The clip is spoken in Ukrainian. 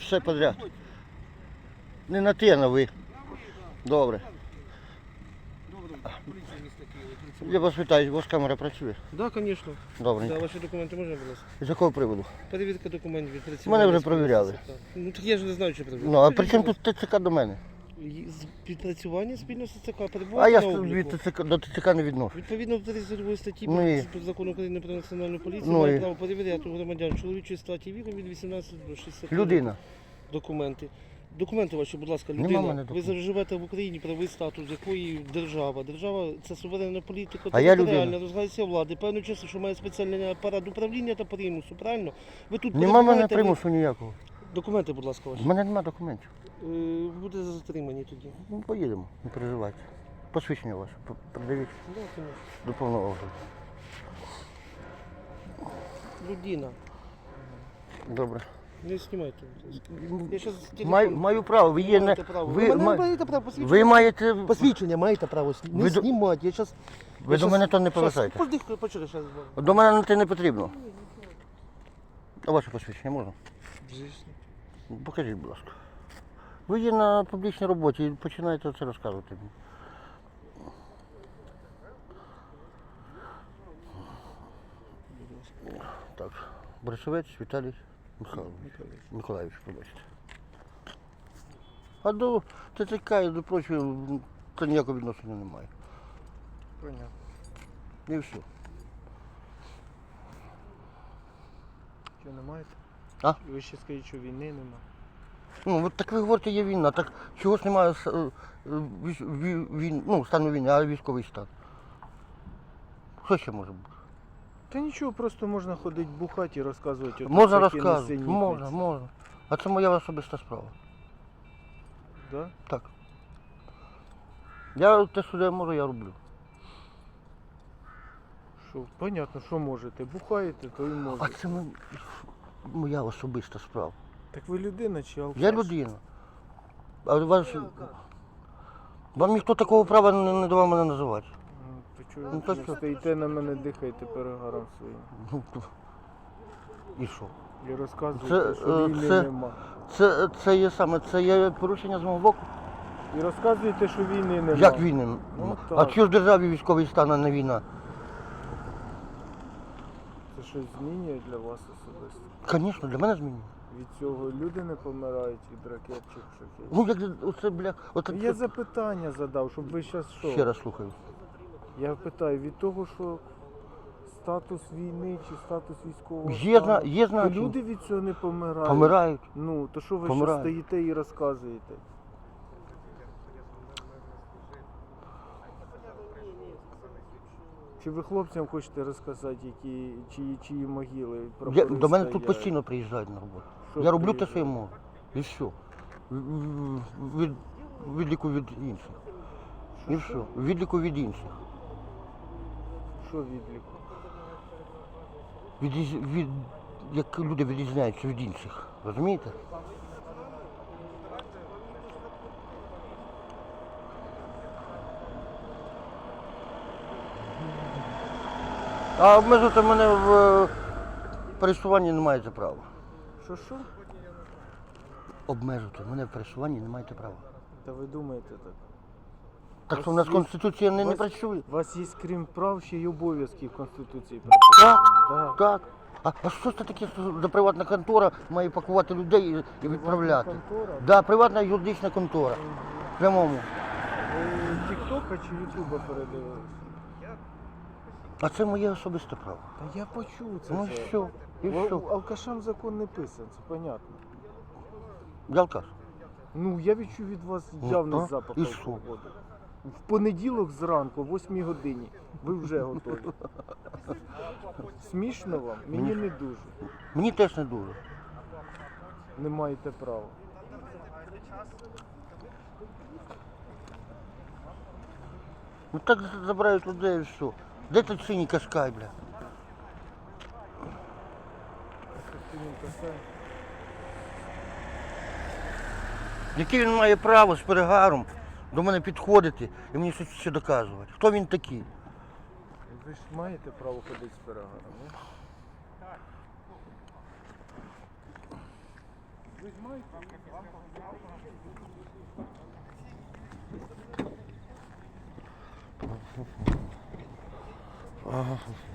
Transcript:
Все подряд. Не на а на ви. Добре. Я вас питаю, у вас камера працює. Да, звісно. Добре. Да, ваші документи можна, будь ласка? З якого приводу? Перевірка документів від 30 Мене вже перевіряли. Ну так я ж не знаю, що перевіряли. Ну, а при чому тут ТЦК до мене? Відпрацювання спільно з ЦК А я ж від ТЦК, до ТЦК не відношу. Відповідно до 32 статті Ну і- про України про національну поліцію Ну має і- право перевіряти у громадян чоловічої статі віку від 18 до 60 Людина. документи. Документи ваші, будь ласка, Нема людина. в мене Ви документів. живете в Україні, правовий статус, якої держава. Держава це суверенна політика, А я територіальна людина. розгається влади. Певно часу, що має спеціальний апарат управління та примусу, правильно? Ви тут Нема в мене перебуваєте, ви- примусу ніякого. Документи, будь ласка, ваші. В мене немає документів. Буде затримані тоді. Ну, поїдемо, не переживайте. Посвідчення ваше. Придавіть Да, конечно. до повного огляду. Людина. Добре. Не знімайте. будь ласка. Я щас телефон- Маю, маю право, ви є не. Маєте право. Ви, мене ма- маєте право посвідчення. ви маєте. Посвідчення маєте право сні- не Ви до- знімати. Я зараз. Ви до мене то не почекай, зараз. До мене на те не потрібно. А ваше посвідчення можна? Звісно. Покажіть, будь ласка. Ви є на публічній роботі і починаєте це розказувати. Так. Борисовець Віталій Михайлович. Миколаївич, пробачте. А до ТЦК і до прочого це ніякого відношення немає. Понятно. І все. Що не маєте? А? Ви ще скажіть, що війни нема. Ну, от так ви говорите, є війна, так чого ж немає е, ві- війн, ну, стану війни, а військовий стан? Що ще може бути? Та нічого, просто можна ходити бухати і розказувати. от Можна всякі розказувати, несенітниці. можна, можна. А це моя особиста справа. Да? Так. Я те, що я можу, я роблю. Що, понятно, що можете. Бухаєте, то і А можете. це мо- моя особиста справа. Так ви людина чи алкаш? Я людина. А вас, вам ніхто такого права не, не давав мене називати. Ну, то чого Ну, ви то що? стоїте на мене, дихаєте перегаром своїм. Ну, то- І що? І розказуєте, Це, що е, війни це- нема. Це, це є саме, це є порушення з мого боку. І розказуєте, що війни нема. Як війни? Ну, а так. чого ж в державі військовий стан, а не війна? Це щось змінює для вас особисто. Звісно, для мене змінює. Від цього люди не помирають від ракет чи шахів. Ну, як оце, бля, оце, Я запитання задав, щоб ви зараз що? ще раз слухаю. Я питаю, від того, що статус війни чи статус військового Є, зна- стану, є то значення. люди від цього не помирають. Помирають. Ну, то що ви ще Помирають. стоїте і розказуєте? Чи ви хлопцям хочете розказати, які, чиї, чиї могили Я, до мене тут постійно приїжджають на роботу. Я роблю те, що я можу. І все. Від, відліку від інших. І все. Відліку від інших. Що відліку? Від, від, як люди відрізняються від інших. Розумієте? А обмежити мене в е, пересуванні не маєте права. Що що? Обмежити мене в пересуванні не маєте права. Та ви думаєте так? Так що у нас є- Конституція не, не вас- працює. У вас є крім прав ще й обов'язки в Конституції Так. Да. так. А, а що це таке, що за приватна контора має пакувати людей і, і відправляти? Контора? Да, приватна юридична контора. В прямому. Ви Тіктока чи Ютуба передивились? А це моє особисте право. Та я почув це. Ну все. і що? І Wa- що? Алкашам закон не писан, це понятно. Я алкаш. Ну, я відчув від вас Ну, явний так. запах І що? алкоголю. В понеділок зранку, о 8 годині, ви вже готові. Смішно вам? Мені Мені- не дуже. Мені теж не дуже. Не маєте права. Ну так забирають людей і все. Де ти синій кашкай, бля? Яке він має право з перегаром до мене підходити і мені щось ще доказувати? Хто він такий? Ви ж маєте право ходити з перегаром, ні? Oh.